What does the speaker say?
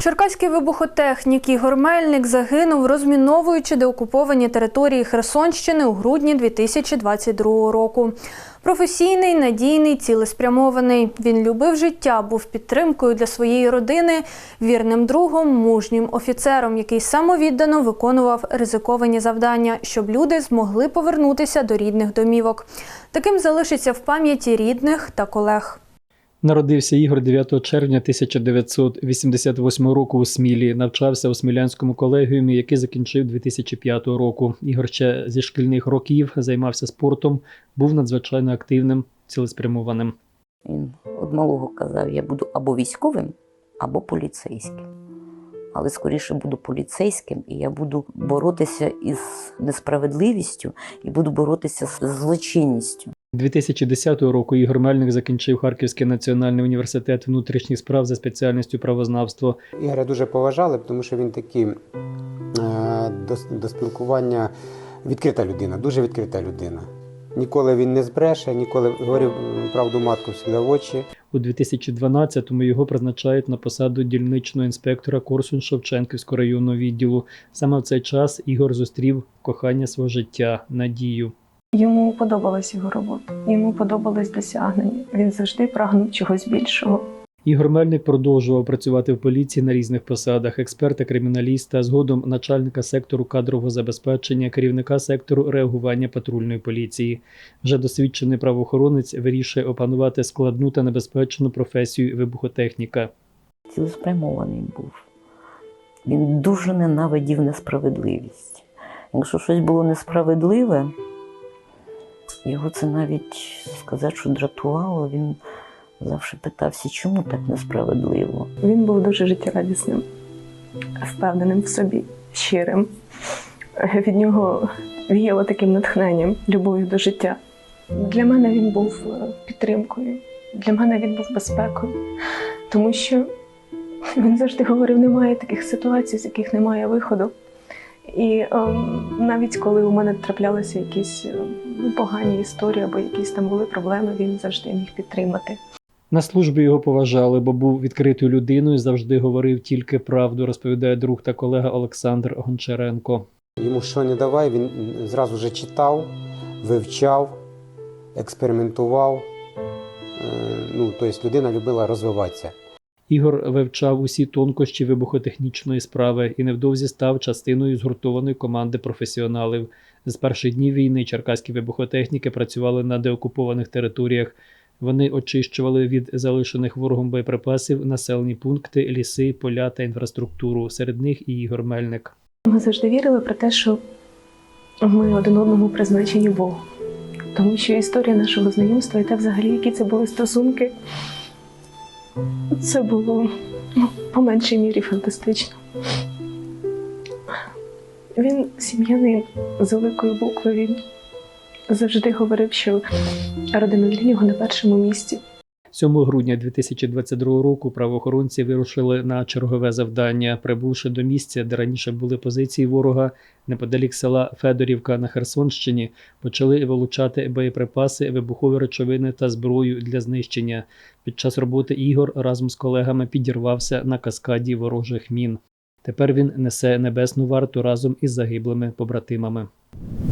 Черкаський вибухотехнік Ігор Мельник загинув, розміновуючи деокуповані території Херсонщини у грудні 2022 року. Професійний, надійний, цілеспрямований. Він любив життя, був підтримкою для своєї родини, вірним другом, мужнім офіцером, який самовіддано виконував ризиковані завдання, щоб люди змогли повернутися до рідних домівок. Таким залишиться в пам'яті рідних та колег. Народився Ігор 9 червня 1988 року у Смілі. Навчався у Смілянському колегіумі, який закінчив 2005 року. Ігор ще зі шкільних років займався спортом, був надзвичайно активним, цілеспрямованим. Він від малого казав: я буду або військовим, або поліцейським. Але скоріше буду поліцейським, і я буду боротися із несправедливістю і буду боротися з злочинністю. 2010 року Ігор Мельник закінчив Харківський національний університет внутрішніх справ за спеціальністю правознавство. Ігоря дуже поважали, тому що він такий е, до, до спілкування відкрита людина, дуже відкрита людина. Ніколи він не збреше, ніколи говорив правду матку завжди в очі. У 2012-му його призначають на посаду дільничного інспектора Корсунь-Шевченківського районного відділу. Саме в цей час Ігор зустрів кохання свого життя, надію. Йому подобалась його робота, йому подобались досягнення. Він завжди прагнув чогось більшого. Ігор Мельник продовжував працювати в поліції на різних посадах: експерта, криміналіста, згодом начальника сектору кадрового забезпечення, керівника сектору реагування патрульної поліції. Вже досвідчений правоохоронець вирішує опанувати складну та небезпечну професію вибухотехніка. Цілеспрямований був. Він дуже ненавидів несправедливість. Якщо щось було несправедливе, його це навіть сказати, що дратувало, він завжди питався, чому так несправедливо. Він був дуже життєрадісним, впевненим в собі, щирим. Від нього віяло таким натхненням, любов'ю до життя. Для мене він був е, підтримкою, для мене він був безпекою, тому що він завжди говорив: немає таких ситуацій, з яких немає виходу. І ем, навіть коли у мене траплялися якісь е, ну, погані історії або якісь там були проблеми, він завжди міг підтримати. На службі його поважали, бо був відкритою людиною, завжди говорив тільки правду, розповідає друг та колега Олександр Гончаренко. Йому що не давай, він зразу вже читав, вивчав, експериментував. Е, Ну, тобто людина любила розвиватися. Ігор вивчав усі тонкощі вибухотехнічної справи і невдовзі став частиною згуртованої команди професіоналів. З перших днів війни черкаські вибухотехніки працювали на деокупованих територіях. Вони очищували від залишених ворогом боєприпасів населені пункти, ліси, поля та інфраструктуру. Серед них і Ігор Мельник. Ми завжди вірили про те, що ми один одному призначені Богу. Тому що історія нашого знайомства і те взагалі, які це були стосунки, це було ну, по меншій мірі фантастично. Він сім'янин з великої букви. Він завжди говорив, що родина для нього на першому місці. 7 грудня 2022 року правоохоронці вирушили на чергове завдання, прибувши до місця, де раніше були позиції ворога неподалік села Федорівка на Херсонщині, почали вилучати боєприпаси, вибухові речовини та зброю для знищення. Під час роботи Ігор разом з колегами підірвався на каскаді ворожих мін. Тепер він несе небесну варту разом із загиблими побратимами.